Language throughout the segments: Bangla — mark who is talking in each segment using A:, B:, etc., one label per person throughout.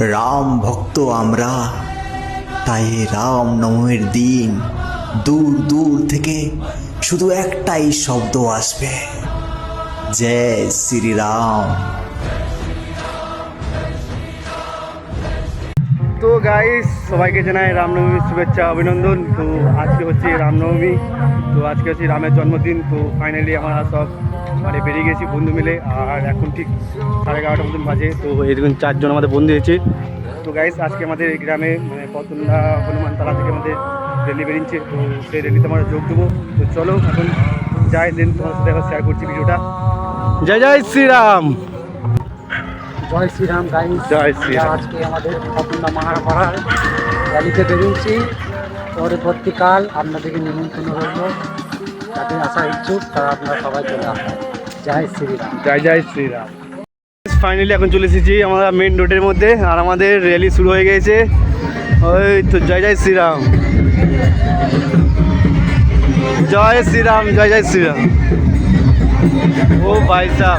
A: রাম ভক্ত আমরা। তাই রাম নবমীর দিন দূর দূর থেকে শুধু একটাই শব্দ আসবে। জয় শ্রীরাম।
B: তো গাইস সবাইকে জানাই রামনবমীর শুভেচ্ছা, অভিনন্দন। তো আজকে হচ্ছে রামনবমী, তো আজকে হচ্ছে রামের জন্মদিন, তো ফাইনালি আমরা সব মানে বেরিয়ে গেছি বন্ধু মিলে, আর এখন ঠিক সাড়ে এগারোটা মতন বাজে, তো এরকম চারজন আমাদের বন্ধু হয়েছে তো গাইস আজকে আমাদের এই গ্রামে মানে পতনদা হনুমান তালা থেকে আমাদের র্যালি বেরিয়েছে, তো সেই র্যালিতে আমরা যোগ দেবো। তো চলো, এখন যাই দিন তোমার সাথে শেয়ার করছি ভিডিওটা। জয় জয় শ্রীরাম।
C: জয় শ্রীরাম গাইস
B: জয় শ্রীরাম।
C: আজকে আমাদের পপুর্ণা মাহাপাড়ার র্যালিতে বেরিয়েছি পরবর্তীকাল আপনাদেরকে নিমন্ত্রণ রইল। যাদের আসা ইচ্ছুক তারা আপনারা সবাই চলে আসবেন। জয় শ্রীরাম।
B: জয় জয় শ্রীরাম। ফাইনালি এখন চলে এসেছি আমরা মেন রোডের মধ্যে আর আমাদের র্যালি শুরু হয়ে গেছে। ওই তো জয় জয় শ্রীরাম। জয় শ্রীরাম জয় জয় শ্রীরাম। ও ভাই সাহ।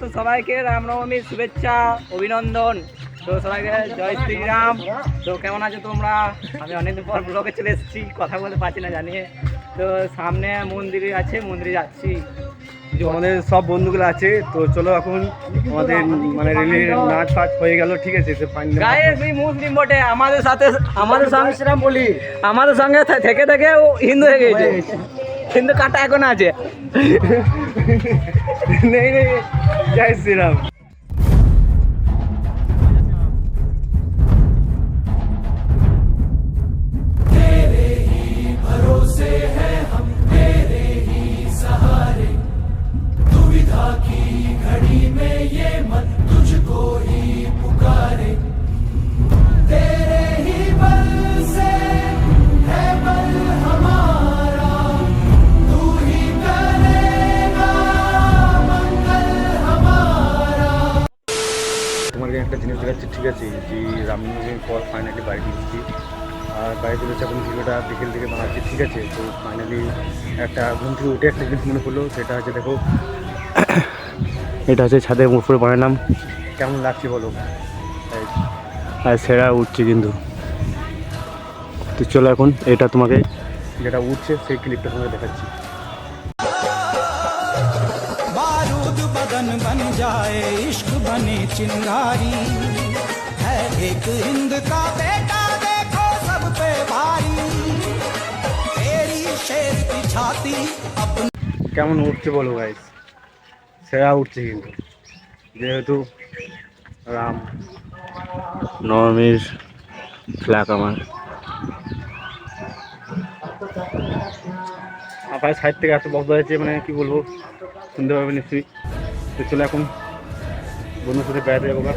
D: তো সবাইকে রামনবমীর শুভেচ্ছা অভিনন্দন। তো সবাইকে জয় শ্রীরাম। তো কেমন আছো তোমরা? আমি অনেকদিন পর ব্লগে চলে এসেছি কথা বলতে পারছি না জানিয়ে। তো সামনে মন্দিরে আছে মন্দিরে যাচ্ছি।
B: আমাদের সব বন্ধুগুলো আছে তো চলো এখন আমাদের মানে রেলির নাচ ফাচ হয়ে গেল ঠিক আছে?
D: মুসলিম বটে আমাদের সাথে আমাদের সঙ্গে শ্রীরাম বলি আমাদের সঙ্গে থেকে থেকে ও হিন্দু হয়ে গেছে। কিন্তু কাটা এখন আছে।
B: নেই নেই জয় শ্রীরাম বুঝতে পারছি ঠিক আছে যে রামনবমীর পর ফাইনালি বাড়ি দিচ্ছি আর বাড়িতে রয়েছে এখন ভিডিওটা বিকেল থেকে বানাচ্ছি ঠিক আছে তো ফাইনালি একটা ঘুম থেকে উঠে একটা জিনিস মনে পড়ল সেটা হচ্ছে দেখো এটা হচ্ছে ছাদের উপরে বানালাম। কেমন লাগছে বলো? আর সেরা উঠছে কিন্তু। তো চলো এখন এটা তোমাকে যেটা উঠছে সেই ক্লিপটা তোমাকে দেখাচ্ছি।
E: বারুদ বদন বন যায় ইশক बने चिंगारी। है एक हिंद का बेटा, देखो सब पे भारी तेरी शेर की छाती
B: কেমন উঠছে বলো গাইস সেরা উঠছে কিন্তু। যেহেতু রাম নবমীর ফ্ল্যাগ আমার। আপনার সাইড থেকে এত বক্স হয়েছে মানে কি বলব? শুনতে পারবেন নিশ্চয়ই। তো চলে এখন বন্ধুর সাথে বেড়াতে যাব গা।